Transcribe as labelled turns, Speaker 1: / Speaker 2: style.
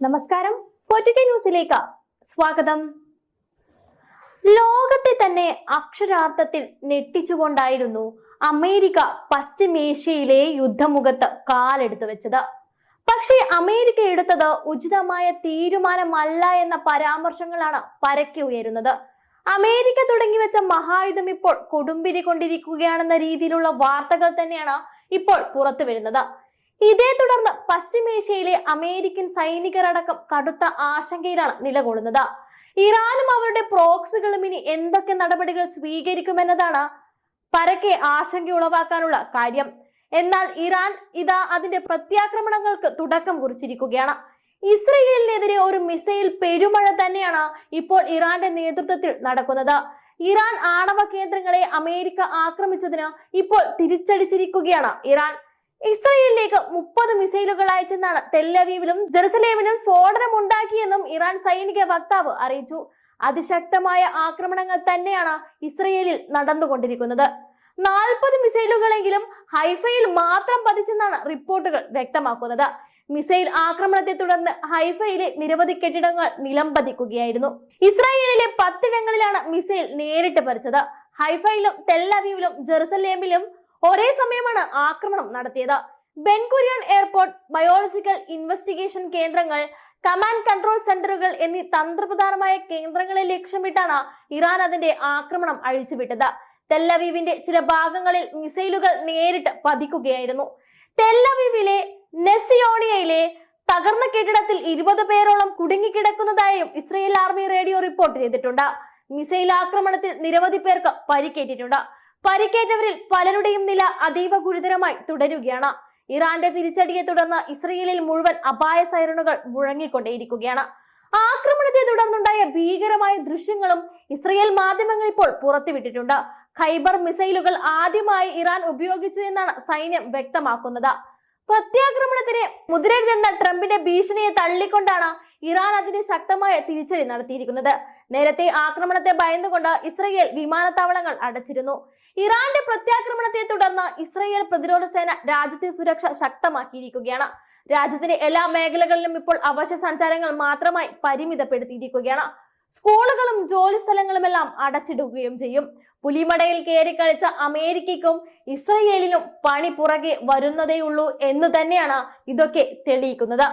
Speaker 1: നമസ്കാരം. ഫോർട്ടിക്ക ന്യൂസിലേക്ക് സ്വാഗതം. ലോകത്തെ തന്നെ അക്ഷരാർത്ഥത്തിൽ ഞെട്ടിച്ചുകൊണ്ടായിരുന്നു അമേരിക്ക പശ്ചിമേഷ്യയിലെ യുദ്ധമുഖത്ത് കാലെടുത്തു വെച്ചത്. പക്ഷേ അമേരിക്ക എടുത്തത് ഉചിതമായ തീരുമാനമല്ല എന്ന പരാമർശങ്ങളാണ് പരക്കെ ഉയരുന്നത്. അമേരിക്ക തുടങ്ങി വെച്ച മഹായുധം ഇപ്പോൾ കൊടുമ്പിരി കൊണ്ടിരിക്കുകയാണെന്ന രീതിയിലുള്ള വാർത്തകൾ തന്നെയാണ് ഇപ്പോൾ പുറത്തു വരുന്നത് ഇതേ തുടർന്ന് പശ്ചിമേഷ്യയിലെ അമേരിക്കൻ സൈനികരടക്കം കടുത്ത ആശങ്കയിലാണ് നിലകൊള്ളുന്നത്. ഇറാനും അവരുടെ പ്രോക്സുകളും ഇനി എന്തൊക്കെ നടപടികൾ സ്വീകരിക്കുമെന്നതാണ് പരക്കെ ആശങ്ക ഉളവാക്കാനുള്ള കാര്യം. എന്നാൽ ഇറാൻ ഇതാ അതിന്റെ പ്രത്യാക്രമണങ്ങൾക്ക് തുടക്കം കുറിച്ചിരിക്കുകയാണ്. ഇസ്രയേലിനെതിരെ ഒരു മിസൈൽ പെരുമഴ തന്നെയാണ് ഇപ്പോൾ ഇറാന്റെ നേതൃത്വത്തിൽ നടക്കുന്നത്. ഇറാൻ ആണവ കേന്ദ്രങ്ങളെ അമേരിക്ക ആക്രമിച്ചതിന് ഇപ്പോൾ തിരിച്ചടിച്ചിരിക്കുകയാണ് ഇറാൻ. ഇസ്രയേലിലേക്ക് മുപ്പത് മിസൈലുകൾ അയച്ചെന്നാണ് തെല്ലവീവിലും ജെറുസലേമിലും സ്ഫോടനം ഉണ്ടാക്കിയെന്നും ഇറാൻ സൈനിക വക്താവ് അറിയിച്ചു. അതിശക്തമായ ആക്രമണങ്ങൾ തന്നെയാണ് ഇസ്രയേലിൽ നടന്നുകൊണ്ടിരിക്കുന്നത്. നാൽപ്പത് മിസൈലുകളെങ്കിലും ഹൈഫയിൽ മാത്രം പതിച്ചെന്നാണ് റിപ്പോർട്ടുകൾ വ്യക്തമാക്കുന്നത്. മിസൈൽ ആക്രമണത്തെ തുടർന്ന് ഹൈഫയിലെ നിരവധി കെട്ടിടങ്ങൾ നിലംപതിക്കുകയായിരുന്നു ഇസ്രായേലിലെ പത്തിടങ്ങളിലാണ് മിസൈൽ നേരിട്ട് പറിച്ചത് ഹൈഫയിലും തെല്ലവീവിലും ജെറുസലേമിലും ഒരേ സമയമാണ് ആക്രമണം നടത്തിയത്. Ben Gurion airport biological investigation കേന്ദ്രങ്ങൾ കമാൻഡ് കൺട്രോൾ സെന്ററുകൾ എന്നീ തന്ത്രപ്രധാനമായ കേന്ദ്രങ്ങളെ ലക്ഷ്യമിട്ടാണ് ഇറാൻ അതിന്റെ ആക്രമണം അഴിച്ചുവിട്ടത്. തെല്ലവീവിന്റെ ചില ഭാഗങ്ങളിൽ മിസൈലുകൾ നേരിട്ട് പതിക്കുകയായിരുന്നു. തെല്ലവീവിലെ നെസിയോണിയയിലെ തകർന്ന കെട്ടിടത്തിൽ ഇരുപത് പേരോളം കുടുങ്ങിക്കിടക്കുന്നതായും ഇസ്രയേൽ ആർമി റേഡിയോ റിപ്പോർട്ട് ചെയ്തിട്ടുണ്ട്. മിസൈൽ ആക്രമണത്തിൽ നിരവധി പേർക്ക് പരിക്കേറ്റിട്ടുണ്ട്. പരിക്കേറ്റവരിൽ പലരുടെയും നില അതീവ ഗുരുതരമായി തുടരുകയാണ്. ഇറാന്റെ തിരിച്ചടിയെ തുടർന്ന് ഇസ്രയേലിൽ മുഴുവൻ അപായ സൈറണുകൾ മുഴങ്ങിക്കൊണ്ടേയിരിക്കുകയാണ്. ആക്രമണത്തെ തുടർന്നുണ്ടായ ഭീകരമായ ദൃശ്യങ്ങളും ഇസ്രയേൽ മാധ്യമങ്ങൾ ഇപ്പോൾ പുറത്തുവിട്ടിട്ടുണ്ട്. ഖൈബർ മിസൈലുകൾ ആദ്യമായി ഇറാൻ ഉപയോഗിച്ചു എന്നാണ് സൈന്യം വ്യക്തമാക്കുന്നത്. പ്രത്യാക്രമണത്തിന് മുതിരരുതെന്ന ട്രംപിന്റെ ഭീഷണിയെ തള്ളിക്കൊണ്ടാണ് ഇറാൻ അതിന് ശക്തമായ തിരിച്ചടി നടത്തിയിരിക്കുന്നത്. നേരത്തെ ആക്രമണത്തെ ഭയന്നുകൊണ്ട് ഇസ്രയേൽ വിമാനത്താവളങ്ങൾ അടച്ചിരുന്നു. ഇറാന്റെ പ്രത്യാക്രമണത്തെ തുടർന്ന് ഇസ്രയേൽ പ്രതിരോധ സേന രാജ്യത്തെ സുരക്ഷ ശക്തമാക്കിയിരിക്കുകയാണ്. രാജ്യത്തിന്റെ എല്ലാ മേഖലകളിലും ഇപ്പോൾ അവശ്യ സഞ്ചാരങ്ങൾ മാത്രമായി പരിമിതപ്പെടുത്തിയിരിക്കുകയാണ്. സ്കൂളുകളും ജോലി സ്ഥലങ്ങളുമെല്ലാം അടച്ചിടുകയും ചെയ്യും. പുലിമടയിൽ കയറി കളിച്ച അമേരിക്കയ്ക്കും ഇസ്രയേലിനും പണി പുറകെ വരുന്നതേയുള്ളൂ എന്ന് തന്നെയാണ് ഇതൊക്കെ തെളിയിക്കുന്നത്.